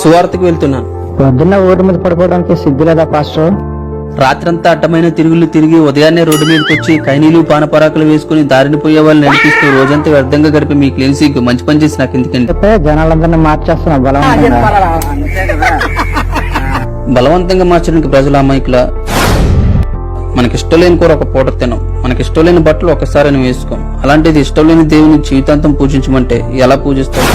సువార్తకు వెళ్తున్నాను పొద్దున్న ఊరి మీద పడుకోవడానికి సిగ్గు లేదా పాస్టర్ రాత్రంతా అడ్డమైన తిరుగులు తిరిగి ఉదయాన్నే రోడ్డు మీదకి వచ్చి కైనీలు పానపరాకులు వేసుకుని దారిని పోయే వాళ్ళని నడిపిస్తూ రోజంతా వ్యర్థంగా గడిపి మీకు లేని సిగ్గు మంచి పని చేసి నాకు చెప్పే జనాలందరినీ మార్చేస్తున్నా బలవంతంగా. బలవంతంగా మార్చడానికి ప్రజల అమాయకుల? మనకి ఇష్టం లేని కూర ఒక పూట తినం. మనకి ఇష్టం లేని బట్టలు ఒకసారి వేసుకోం. అలాంటిది ఇష్టం లేని దేవుని జీవితాంతం పూజించమంటే ఎలా పూజిస్తాం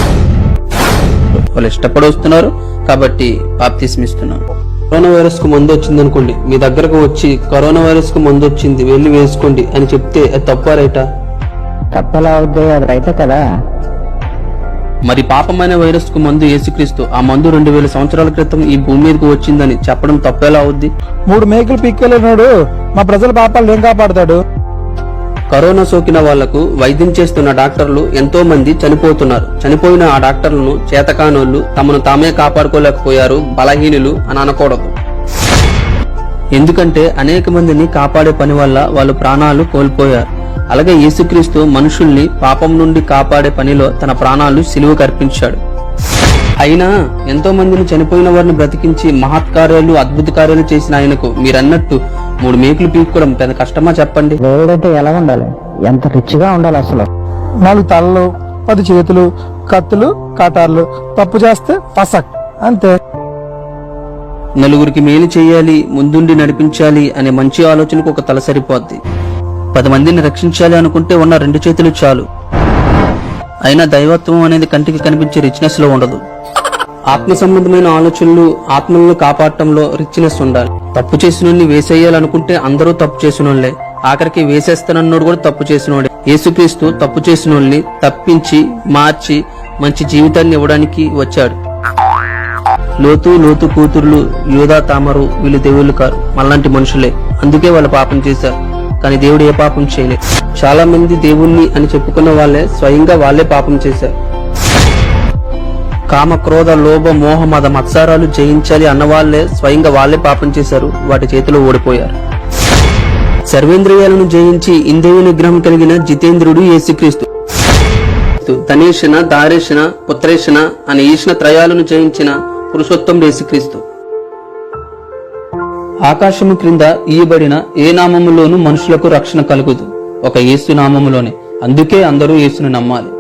వాళ్ళు ఇష్టపడి వస్తున్నారు కాబట్టి బాప్తిస్మిస్తున్నారు కరోనా వైరస్కు మందు వచ్చింది అనుకోండి మీ దగ్గరకు వచ్చి కరోనా వైరస్కు మందు వచ్చింది వెళ్ళి వేసుకోండి అని చెప్తే అది తప్ప రైటా? తప్పలా అవుద్ది అది రైతే కదా. మరి పాపమైన వైరస్కు మందు యేసుక్రీస్తు ఆ మందు రెండు వేల సంవత్సరాల క్రితం ఈ భూమి మీదకు వచ్చిందని చెప్పడం తప్పేలా అవుద్ది? మూడు మేకులు పీక్కెళ్ళినాడు మా ప్రజల పాపాలు ఏం కాపాడతాడు? కరోనా సోకిన వాళ్ళకు వైద్యం చేస్తున్న డాక్టర్లు ఎంతో మంది చనిపోతున్నారు. చనిపోయిన ఆ డాక్టర్లను చేతకానోళ్ళు తమను తామే కాపాడుకోలేకపోయారు బలహీనులు అని అనకూడదు ఎందుకంటే అనేక మందిని కాపాడే పని వల్ల వాళ్ళు ప్రాణాలు కోల్పోయారు. అలాగే యేసుక్రీస్తు మనుషుల్ని పాపం నుండి కాపాడే పనిలో తన ప్రాణాలు సిలువ కర్పించాడు. అయినా ఎంతో మందిని చనిపోయిన వారిని బ్రతికించి మహత్కార్యాలు అద్భుత కార్యాలు చేసిన ఆయనకు మీరన్నట్టు మూడు మేకులు పీక్కోవడం పెద్ద కష్టమా చెప్పండి? దేవుడంటే ఎలా ఉండాలి? ఎంత రిచ్గా ఉండాలి అసలు? నాలుగు తలలు పది చేతులు కత్తులు కటార్లు. తప్పు చేస్తే పసక్. అంతే. నలుగురికి మేలు చేయాలి ముందుండి నడిపించాలి అనే మంచి ఆలోచనకు ఒక తల సరిపోద్ది. పది మందిని రక్షించాలి అనుకుంటే ఉన్న రెండు చేతులు చాలు. అయినా దైవత్వం అనేది కంటికి కనిపించే రిచ్నెస్లో ఉండదు. ఆత్మ సంబంధమైన ఆలోచనలు ఆత్మలను కాపాడటంలో రిచ్నెస్ ఉండాలి. తప్పు చేసిన వేసేయాలనుకుంటే అందరూ తప్పు చేసినోళ్ళే ఆఖరికి వేసేస్తానన్నోడు కూడా తప్పు చేసినోడే. యేసుక్రీస్తు తప్పు చేసినోళ్ళని తప్పించి మార్చి మంచి జీవితాన్ని ఇవ్వడానికి వచ్చాడు. లోతు లోతు కూతుర్లు యోధా తామరు వీళ్ళు దేవుళ్ళు కారు మళ్ళంటి మనుషులే. అందుకే వాళ్ళు పాపం చేశారు. కానీ దేవుడు ఏ పాపం చేయలేదు. చాలా మంది దేవుణ్ణి అని చెప్పుకున్న వాళ్ళే స్వయంగా వాళ్ళే పాపం చేశారు. కామ క్రోధ లోభ మోహ మద మత్సారాలు జయించాలి అన్న వాళ్ళే స్వయంగా వాళ్ళే పాపం చేశారు. వాటి చేతిలో ఓడిపోయారు. సర్వేంద్రియాలను జయించి ఇంద్రియ నిగ్రహం కలిగిన జితేంద్రుడు యేసుక్రీస్తు. ధనేషణ దారేషణ పుత్రేషణ అనే ఈషణ త్రయాలను జయించిన పురుషోత్తం యేసుక్రీస్తు. ఆకాశము క్రింద ఈయబడిన ఏ నామములోనూ మనుషులకు రక్షణ కలుగుదు. ఒక యేసు నామములోనే అందుకే అందరూ యేసును నమ్మాలి.